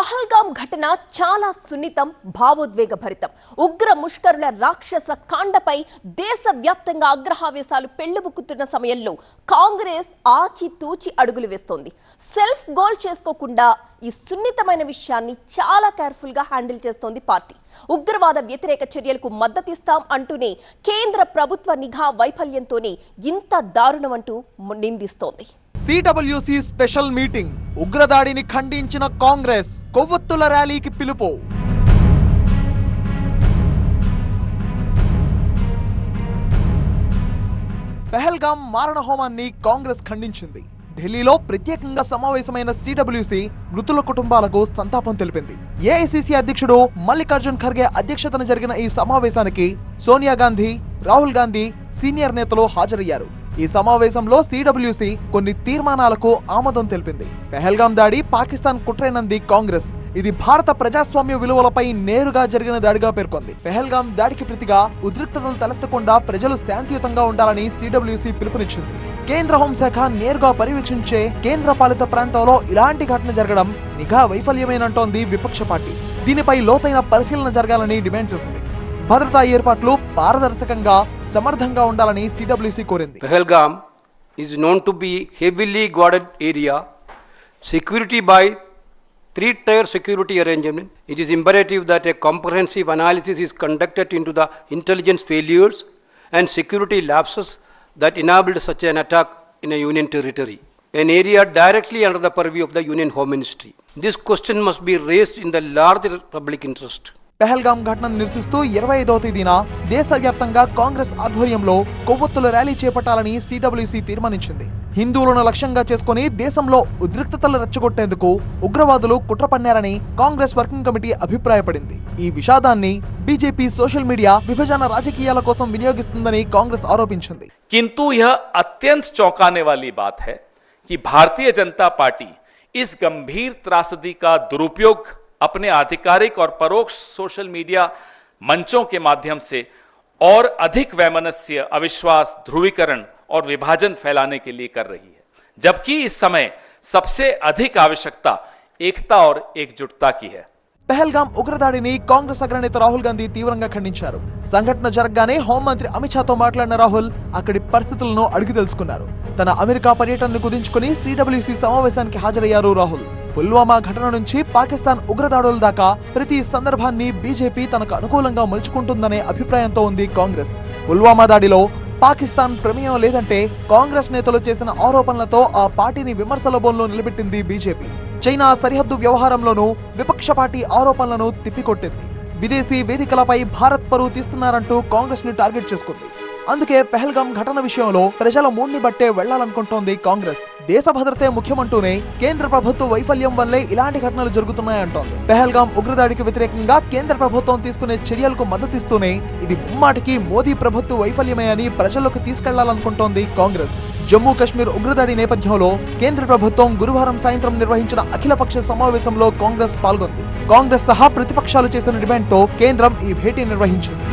పహల్గాం ఘటన చాలా సున్నితం భావోద్వేగభరితం. ఉగ్ర ముష్కరుల రాక్షస కాండపై దేశవ్యాప్తంగా అగ్రహావేశాలు పెళ్ళిబుక్కుతున్న సమయంలో కాంగ్రెస్ ఆచితూచి అడుగులు వేస్తోంది. సెల్ఫ్ గోల్ చేసుకోకుండా ఈ సున్నితమైన విషయాన్ని చాలా కేర్ఫుల్గా హ్యాండిల్ చేస్తోంది పార్టీ. ఉగ్రవాద వ్యతిరేక చర్యలకు మద్దతిస్తాం అంటూనే కేంద్ర ప్రభుత్వ నిఘా వైఫల్యంతోనే ఇంత దారుణమంటూ నిందిస్తోంది. CWC special meeting. ఉగ్రదాడిని ఖండించిన కాంగ్రెస్. కొవ్వొత్తుల ర్యాలీకి పిలుపు. పెహల్గాం మారణ హోమాన్ని కాంగ్రెస్ ఖండించింది. ఢిల్లీలో ప్రత్యేకంగా సమావేశమైన సిడబ్ల్యూసి మృతుల కుటుంబాలకు సంతాపం తెలిపింది. ఏఐసిసి అధ్యక్షుడు మల్లికార్జున్ ఖర్గే అధ్యక్షతన జరిగిన ఈ సమావేశానికి సోనియా గాంధీ రాహుల్ గాంధీ సీనియర్ నేతలు హాజరయ్యారు. ఈ సమావేశంలో సిడబ్ల్యూసి కొన్ని తీర్మానాలకు ఆమోదం తెలిపింది. పెహల్గాం దాడి పాకిస్తాన్ కుట్రేనంది కాంగ్రెస్. ఇది భారత ప్రజాస్వామ్య విలువలపై నేరుగా జరిగిన దాడిగా పేర్కొంది. పెహల్గాం దాడికి ప్రతిగా ఉద్రిక్తతలు తలెత్తకుండా ప్రజలు శాంతియుతంగా ఉండాలని సిడబ్ల్యూసి పిలుపునిచ్చింది. కేంద్ర హోంశాఖ నేరుగా పర్యవేక్షించే కేంద్ర పాలిత ప్రాంతంలో ఇలాంటి ఘటన జరగడం నిఘా వైఫల్యమేనంటోంది విపక్ష పార్టీ. దీనిపై లోతైన పరిశీలన జరగాలని డిమాండ్ చేసింది. భద్రతా ఏర్పాట్లు పారదర్శకంగా సమర్థంగా ఉండాలని సిడబ్ల్యూసి కోరింది. Pahalgam is known to be heavily guarded area security by three tier security arrangement it is imperative that a comprehensive analysis is conducted into the intelligence failures and security lapses that enabled such an attack in a territory an area directly under the purview of the union home ministry this question must be raised in the large public interest Pahalgam ఘటనను నిరసిస్తూ ఇరవై ఐదవ తేదీన దేశవ్యాప్తంగా కాంగ్రెస్ ఆధ్వర్యంలో కొవ్వొత్తుల rally చేపట్టాలని CWC తీర్మానించింది హిందువులను లక్ష్యంగా చేసుకుని దేశంలో ఉద్రిక్తతలు రెచ్చగొట్టేందుకు ఉగ్రవాదులు కుట్ర పన్నారని కాంగ్రెస్ వర్కింగ్ కమిటీ అభిప్రాయపడింది ఈ విషాదాన్ని బీజేపీ సోషల్ మీడియా విభజన రాజకీయాల కోసం వినియోగిస్తుందని కాంగ్రెస్ ఆరోపించింది किंतु यह अत्यंत चौंकाने वाली बात है कि भारतीय जनता पार्टी इस गंभीर त्रासदी का दुरुपयोग अपने आधिकारिक और परोक्ष सोशल मीडिया मंचों के माध्यम से और अधिक वैमनस्य अविश्वास ध्रुवीकरण और विभाजन फैलाने के लिए कर रही है जबकि इस समय सबसे अधिक आवश्यकता एकता और एकजुटता की है పెహల్గాం ఉగ్రదాడిని కాంగ్రెస్ అగ్రనేత రాహుల్ గాంధీ తీవ్రంగా ఖండించారు సంఘటన జరగగానే హోంమంత్రి అమిత్ షాతో మాట్లాడిన రాహుల్ అక్కడి పరిస్థితులను అడిగి తెలుసుకున్నారు తన అమెరికా పర్యటనను కుదించుకుని సిడబ్ల్యూసి సమావేశానికి హాజరయ్యారు రాహుల్ పుల్వామా ఘటన నుంచి పాకిస్తాన్ ఉగ్రదాడుల దాకా ప్రతి సందర్భాన్ని బీజేపీ తనకు అనుకూలంగా మలుచుకుంటుందనే అభిప్రాయంతో ఉంది కాంగ్రెస్. పుల్వామా దాడిలో పాకిస్తాన్ ప్రమేయం లేదంటే కాంగ్రెస్ నేతలు చేసిన ఆరోపణలతో ఆ పార్టీని విమర్శల బోన్లో నిలబెట్టింది బీజేపీ. చైనా సరిహద్దు వ్యవహారంలోనూ విపక్ష పార్టీ ఆరోపణలను తిప్పికొట్టింది. విదేశీ వేదికలపై భారత్ పరువు తీస్తున్నారంటూ కాంగ్రెస్ని టార్గెట్ చేసుకుంది. అందుకే పెహల్గాం ఘటన విషయంలో ప్రజల మూడ్ని బట్టే వెళ్ళాలనుకుంటోంది కాంగ్రెస్. దేశ భద్రతే ముఖ్యమంటూనే కేంద్ర ప్రభుత్వ వైఫల్యం వల్లే ఇలాంటి ఘటనలు జరుగుతున్నాయంటోంది. పెహల్గాం ఉగ్రదాడికి వ్యతిరేకంగా కేంద్ర ప్రభుత్వం తీసుకునే చర్యలకు మద్దతిస్తూనే ఇది ముమ్మాటికి మోదీ ప్రభుత్వ వైఫల్యమే అని ప్రజల్లోకి తీసుకెళ్ళాలనుకుంటోంది కాంగ్రెస్. జమ్మూ కాశ్మీర్ ఉగ్రదాడి నేపథ్యంలో కేంద్ర ప్రభుత్వం గురువారం సాయంత్రం నిర్వహించిన అఖిలపక్ష సమావేశంలో కాంగ్రెస్ పాల్గొంది. కాంగ్రెస్ సహా ప్రతిపక్షాలు చేసిన డిమాండ్తో కేంద్రం ఈ భేటీ నిర్వహించింది.